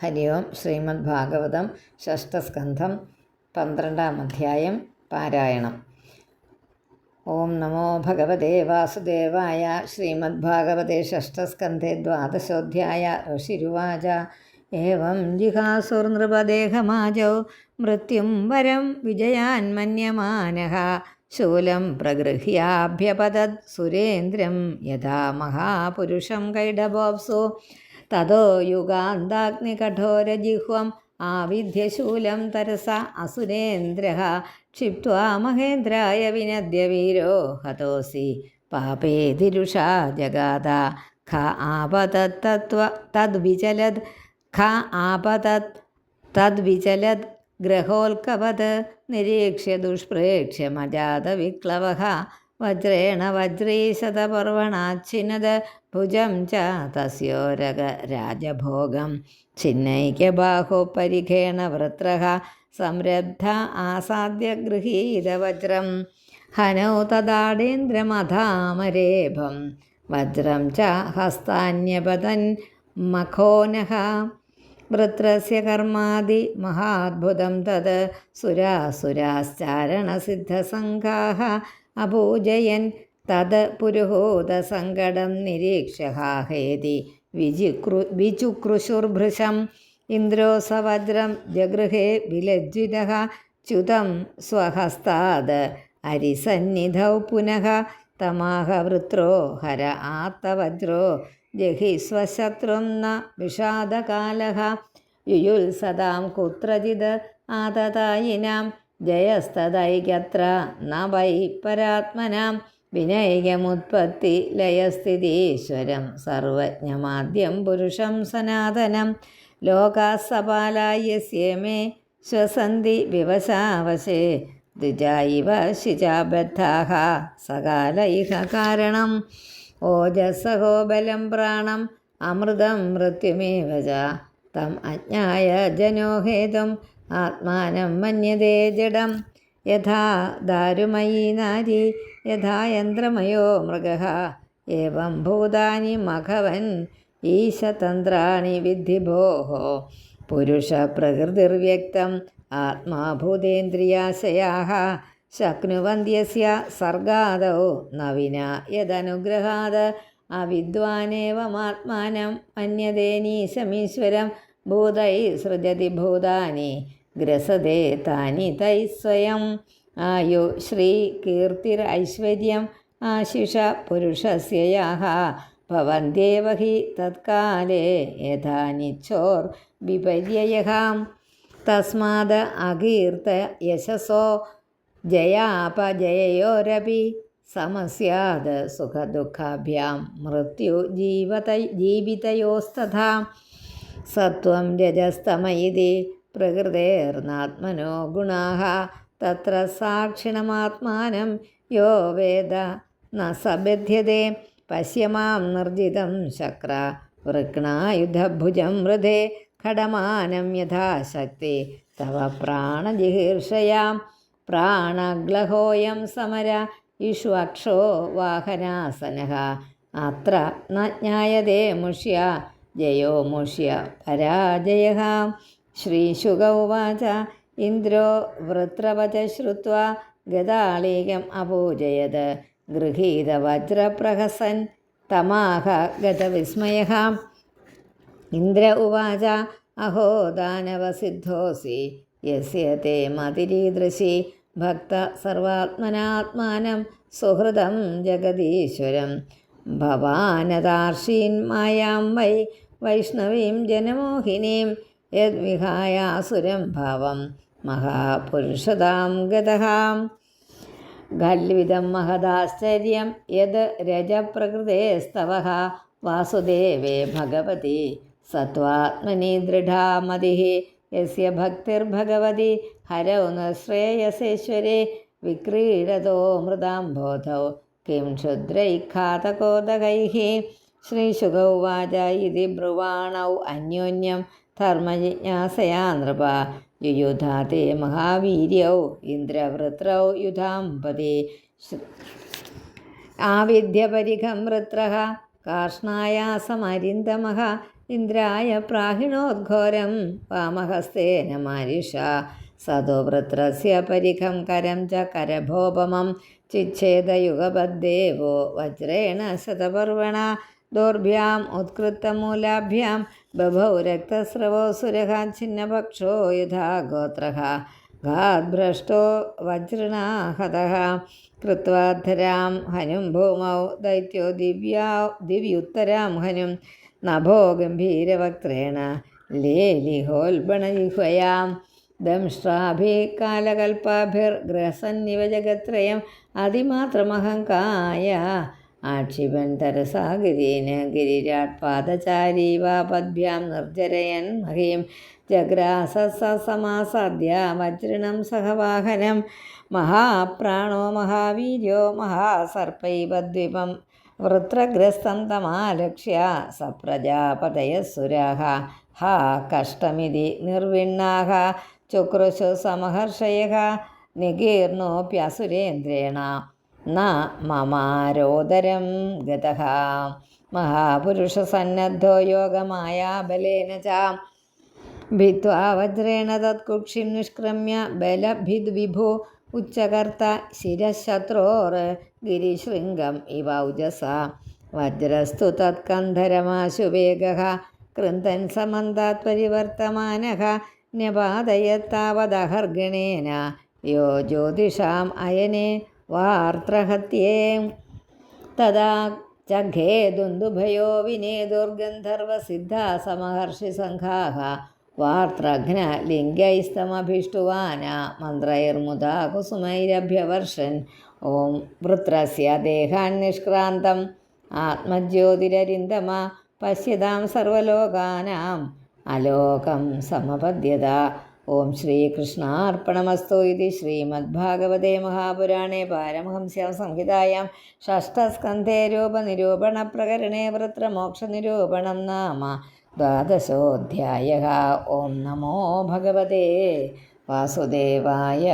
ഹരി ഓം ശ്രീമദ് ഭാഗവതം ഷഷ്ടസ്കന്ധം പന്ത്രണ്ടാം അധ്യായം പാരായണം. ഓം നമോ ഭഗവതേ വാസുദേവായ ശ്രീമദ് ഭാഗവതേ ഷഷ്ടസ്കന്ധേ ദ്വാദശോധ്യായ ഋഷിരുവാച. ഏവം ജിഹാസുർനൃപദേഹമാജോ മൃത്യും വരം വിജയാൻ മന്യമാനഃ ശൂലം പ്രഗൃഹ്യാഭ്യപതത് സുരേന്ദ്രം യഥാ മഹാപുരുഷം കൈഡബോപ്സു. തതോ യുഗാന്താഗ്നികഠോരജിഹ്വം ആവിധ്യശൂലം തരസ അസുരേന്ദ്ര ക്ഷിപ്വാ മഹേന്ദ്രായ വിനദ്യ വീരോ ഹതോസി പാപേതിരുഷാ ജഗാത ഖ ആപതത്തത്വ തദ്വിചലത് ഖ ആപതത് തദ്വിചലത് ഗ്രഹോൽക്കവത് നിരീക്ഷ്യ ദുഷ്പ്രേക്ഷ്യ മജാതവിക്ലവ വജ്രേണ വജ്രീശതപർവണാച്ഛിന്നത് ഭുജം ച തസ്യോരക രാജഭോഗം. ഛിന്നൈക്യബാഹോ പരിഖേണ വൃത്ര സംരബ്ധ ആസാദ്യ ഗൃഹീതവജ്രം ഹനോ തദാടേന്ദ്രമധാമരേഭം. വജ്രം ച ഹസ്താന്യപതൻ മഖോനഹ. വൃത്രസ്യ കർമാതി മഹാത്ഭുതം തത് സുരാസുരാശ്ചാരണസിദ്ധസംഘാ അപൂജയൻ തത് പുരുഹൂതസങ്കടം നിരീക്ഷഹാഹേതി വിജിക്രു വിചുക്രുശുർഭൃശം ഇന്ദ്രോസവജ്രം ജഗൃഹേ വിലജ്ജിതഃ ച്യുതം സ്വഹസ്താത് അരിസന്നിധൗ പുനഃ തമാഹവൃത്രോ ഹര ആത്തവജ്രോ ജഹി സ്വശത്രും ന വിഷാദകാലഃ യുയുത്സതാം കുത്രചിത് ആതതായിനാം ജയസ്തൈകത്ര ന വൈ പരാത്മനാം. വിനയമുത്പത്തി ലയസ്ഥിതീശ്വരം സർവജ്ഞമാദ്യം പുരുഷം സനാതനം. ലോകാസപാലായസ്യമേ ശ്വസന്തി വിവശാവശേ ദ്വിജായിവ ശിജാബദ്ധാഹ സകാല ഇഹ കാരണം. ഓജസഹോ ബലം പ്രാണം അമൃതം മൃത്യുമേവ ച. തം അജ്ഞായ ജനോഹേതും ആത്മാനം മന്യതേ ജഡം. യഥാ ദാരുമയീ നാരി യഥാ യന്ത്രമയോ മൃഗ? ഏവം ഭൂതാനി മഘവൻ ഈശതന്ത്രാണി വിദ്ധി ഭോः പുരുഷപ്രകൃതിർവ്യക്തം ആത്മാഭൂതേന്ദ്രിയാശയാः ശക്നുവന്ത്യസ്യ സർഗാദൗ നവിന യദനുഗ്രഹാത് അവിദ്വാനേവമാത്മാനം മന്യതേനീശമീശ്വരം ഭൂതൈ സൃജതി ഭൂതാനി. ഗ്രസതേ താനി തൈ സ്വയം. ആയോ ശ്രീ കീർത്തിരൈശ്വര്യം ആശിഷ പുരുഷസ്യയാഹ. ഭവന്ത്യേവ ഹി തത്കാലേ യഥാ നിച്ചോർ വിപര്യയഃ തസ്മാത് അകീർത്ത യശസോ. ജയാപജയയോരപി സമസ്യാത് സുഖദുഃഖാഭ്യാം. മൃത്യു ജീവത ജീവിതയോസ്തഥാ. സത്വം രജസ്തമയിതി. പ്രകൃതേർനാത്മനോ ഗുണാഹ. തത്ര സാക്ഷിണമാത്മാനം യോ വേദ. ന സബധ്യതേ. പശ്യമാം നിർജിതം ശക്ര. വൃക്ണായുധഭുജം മൃധേ ഘടമാനം യഥാശക്തി. തവ പ്രാണജിഹീർഷയാം. പ്രാണഗ്ലഹോയം സമര. ഇഷ്വക്ഷോ വാഹനാസനഃ അത്ര ന മുഷ്യ. ജയോ മുഷ്യ പരാജയ ശ്രീശുക ഉവാച. ഇന്ദ്രോ വൃത്രവച ശ്രുത്വാ. ഗതാളീകം അപൂജയത്. ഗൃഹീതവജ്രപ്രഹസൻ തമാഹ ഗതവിസ്മയ ഇന്ദ്ര ഉവാച. അഹോ ദാനവസിദ്ധോസി. യസ്യ തേ മതിരീദൃശി. ഭക്ത സർവാത്മനാത്മാനം. സുഹൃദം ജഗദീശ്വരം. ഭവാനതാർഷീൻ മായാം വൈ. വൈഷ്ണവീം ജനമോഹിനീം. യദ്വിഹായാസുരം ഭാവം മഹാപുരുഷതാം ഗതഹാം. ഖല്വിദം മഹദാശ്ചര്യം യത് രജപ്രകൃതേസ്തവ വാസുദേവേ ഭഗവതി സത്വാത്മനി ദൃഢാമതി. യസ്യ ഭക്തിർഭഗവതി ഹരൗ ശ്രേയസേശ്വരേ. വിക്രീഡതോ മൃതാംബോധൗ കിം ക്ഷുദ്രൈഘാതകോദകൈः. ശ്രീശുക ഉവാച ഇതി ബ്രുവാണൗ അന്യോന്യം ധർമ്മജിജ്ഞാസയാ നൃപ യുയുധാ തേ മഹാവീര്യൗ ഇന്ദ്രവൃത്രൗ യുധാംപതി. ആവിദ്യപരിഖം വൃത്ര കാർഷ്ണായാസമരിന്ദമഃ ഇന്ദ്രായ പ്രാഹിണോദ്ഘോരം വാമഹസ്തേന മാരിഷ. സതോവൃത്രസ്യ പരിഖം കരം ച കരഭോപമം ചിച്ഛേദയുഗപദ്ദേവോ വജ്രേണ ശതപർവണ ദോർഭ്യാം ഉത്കൃത്തമൂലാഭ്യാം ബഭൗ രക്തസ്രവോ സുരഃ ഛിന്നപക്ഷോ യഥാ ഗോത്രഃ ഘാദ്ഭ്രഷ്ടോ വജ്രണാ ഹതഃ കൃത്വാധരാം ഹനും ഭൂമൗ ദൈത്യോ ദിവ്യാ ദിവ്യുത്തരാം ഹനും നഭോ ഗംഭീരവക്ത്രേണ ലേലിഹോൽബണജിഹ്വയാം ദംഷ്ട്രാഭികാലകൽപ്പാഭിർഗ്രഹസന്നിവ ജഗത്രയം അതിമാത്രമഹങ്കായ. ആക്ഷിപൻ തരസാഗിരീന് ഗിരിരാട്പാദചാരി വാപദ്ഭ്യാം നിർജരയൻ മഹീം ജഗ്രാസസമാസാദ്യ വജ്രണം സഹവാഹനം മഹാപ്രാണോ മഹാവീര്യോ മഹാസർപ്പൈവദ്വിപം വൃത്രഗ്രസ്തം തമാലക്ഷ്യ സപ്രജാപതയസുരാഹ ഹാ കഷ്ടമിതി നിർവിണ്ണാഹ ചുക്രുശു സമഹർഷയ നികീർണോപ്യസുരേന്ദ്രേണ ന മമാരോദരം ഗതഃ മഹാപുരുഷസന്നദ്ധോ യോഗമായാ ബലേന ച. ഭിത്വാ വജ്രേണ തത്കുക്ഷിം നിഷ്ക്രമ്യ ബലഭിദ്വിഭു ഉച്ചകർത്ത ശിരശത്രോർ ഗിരിശൃംഗം ഇവ ഉജസ വജ്രസ്തു തത്കന്ധരമാശു കൃന്തൻ സമന്താത് പരിവർത്തമാനഃ. ന്യപാതയത്താവദഹർഗണേന യോ ജ്യോതിഷാം അയനെ. വാർത്രഹത്യേ. തഥാ ചഘേ ദുന്ദുഭയോ വിനേതുർഗന്ധർവസിദ്ധാ സമഹർഷിസംഘാः വാർത്രഘ്ന ലിംഗൈസ്തമഭിഷ്ടുവാന മന്ത്രൈർമുദാ കുസുമൈരഭ്യവർഷൻ ഓം വൃത്രസ്യ ദേഹാൻ നിഷ്ക്രാന്തം ആത്മജ്യോതിരരിന്ദമ. പശ്യതാം സർവലോകാനാം. അലോകം സമപദ്യത ഓം ശ്രീകൃഷ്ണ അർപ്പണമസ്തു ഇതി ശ്രീമദ്ഭാഗവതേ മഹാപുരാണേ പാരമഹംസ്യാം സംഹിതായാം ഷഷ്ടസ്കന്ധേ രൂപനിരൂപണപ്രകരണേ വൃത്രമോക്ഷനിരൂപണം നാമ ദ്വാദശോധ്യായ ഓം നമോ ഭഗവതേ വാസുദേവായ.